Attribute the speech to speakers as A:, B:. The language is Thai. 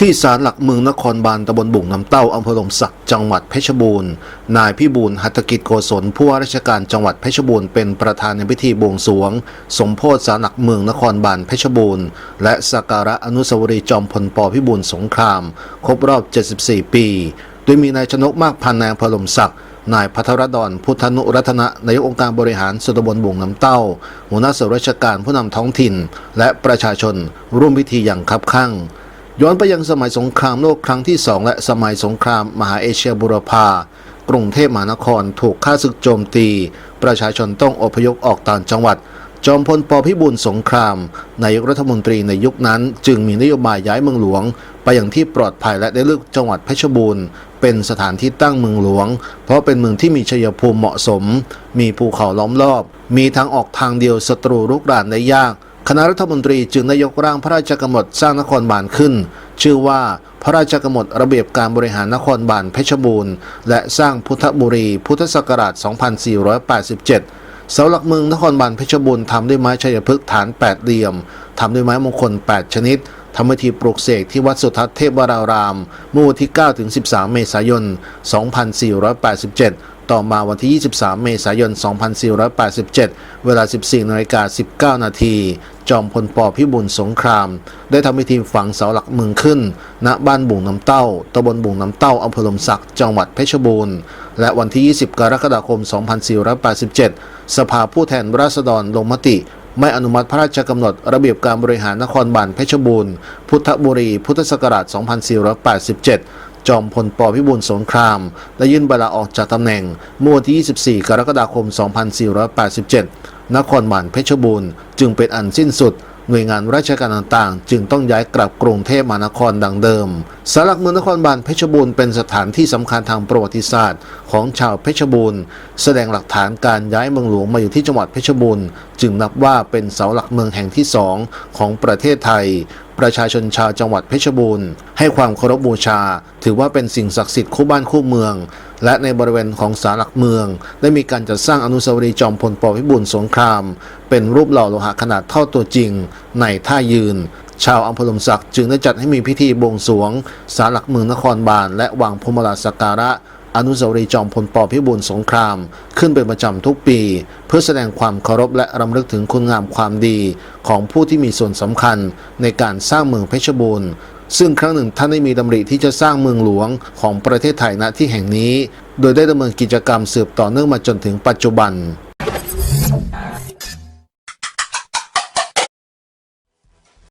A: ที่ศาลหลักเมืองนครบาลตำบลบุ่งน้ำเต้าอำเภอหลมสักจังหวัดเพชรบูรณ์ นายพิบูลหัตถกิจโกศลผู้ว่าราชการจังหวัดเพชรบูรณ์เป็นประธานในพิธีบวงสรวง สมโพธิศาลหลักเมืองนครบาลเพชรบูรณ์ และสักการะอนุสาวรีย์จอมพลปพิบูลสงคราม ครบรอบ 74 ปี โดยมีนายชนกมากพันนายอำเภอหลมสักนายพัทรดอนพุทธนุรัตนะนายกองค์การบริหารส่วนตำบลบุ่งน้ำเต้า หัวหน้าส่วนราชการผู้นำท้องถิ่น และประชาชนร่วมพิธีอย่างคับคั่ง ย้อนไปยังสมัยสงครามโลกครั้งที่สองและสมัยสงครามมหาเอเชียบุรพากรุงเทพมหานครถูกฆ่าศึกโจมตี ประชาชนต้องอพยพออกต่างจังหวัด จอมพลปพิบูลสงครามนายกรัฐมนตรีในยุคนั้น จึงมีนโยบายย้ายเมืองหลวง ไปอย่างที่ปลอดภัยและได้เลือกจังหวัดเพชรบูรณ์ เป็นสถานที่ตั้งเมืองหลวง เพราะเป็นเมืองที่มีชัยภูมิเหมาะสม มีภูเขาล้อมรอบ มีทางออกทางเดียวศัตรูรุกรานได้ยาก คณะรัฐมนตรีจึงได้ยกร่างพระราชกำหนดสร้างนครบาลขึ้น ชื่อว่าพระราชกำหนดระเบียบการบริหารนครบาลเพชรบูรณ์ และสร้างพุทธบุรีพุทธศักราช 2487 เสาหลักเมืองนครบาลเพชรบูรณ์ทำด้วยไม้ชัยพฤกษ์ฐาน 8 เหลี่ยมทำด้วยไม้มงคล 8 ชนิด ทำพิธีปลุกเสกที่วัดสุทัศน์เทพวราราม เมื่อวันที่ 9 ถึง 13 เมษายน 2487 ต่อมาวันที่ 23 เมษายน 2487 เวลา 14นาฬิกา19 นาที จอมพลปพิบูลสงคราม ได้ทำพิธีฝังเสาหลักเมืองขึ้น ณ บ้านบุ่งน้ำเต้าตำบลบุ่งน้ำเต้าอำเภอลมศักดิ์จังหวัดเพชรบูรณ์ และวันที่ 20 กรกฎาคม 2487 สภาผู้แทนราษฎรลงมติ ไม่อนุมัติพระราชกำหนดระเบียบการบริหารนครบาลเพชรบูรณ์ พุทธบุรี พุทธศักราช 2487 จอมพลปพิบูลสงครามและยื่นใบลาออกจากตำแหน่งเมื่อวันที่ 24 กรกฎาคม 2487 นครบาลเพชรบูรณ์จึงเป็นอันสิ้นสุดหน่วยงานราชการต่างๆ จึงต้องย้ายกลับกรุงเทพมหานครดังเดิมสารหลักเมืองนครบาลเพชรบูรณ์เป็นสถานที่สำคัญทางประวัติศาสตร์ ของชาวเพชรบูรณ์ แสดงหลักฐานการย้ายเมืองหลวงมาอยู่ที่จังหวัดเพชรบูรณ์ จึงนับว่าเป็นเสาหลักเมืองแห่งที่สองของประเทศไทย ประชาชนชาวจังหวัดเพชรบูรณ์ให้ความเคารพบูชา ถือว่าเป็นสิ่งศักดิ์สิทธิ์คู่บ้านคู่เมือง และในบริเวณของศาลหลักเมือง ได้มีการจัดสร้างอนุสาวรีย์จอมพลปพิบูลสงคราม เป็นรูปหล่อโลหะขนาดเท่าตัวจริง ในท่ายืน ชาวอำเภอลมศักดิ์จึงได้จัดให้มีพิธีบวงสรวงศาลหลักเมืองนครบาลและวางพมลาสักการะ อนุสาวรีย์จอมพลปพิบูลสงคราม ขึ้นเป็นประจำทุกปี เพื่อแสดงความเคารพและรำลึกถึงคุณงามความดีของผู้ที่มีส่วนสำคัญในการสร้างเมืองเพชรบูรณ์ ซึ่งครั้งหนึ่งท่านได้มีดำริที่จะสร้างเมืองหลวงของประเทศไทยณที่แห่งนี้ โดยได้ดำเนินกิจกรรมสืบต่อเนื่องมาจนถึงปัจจุบัน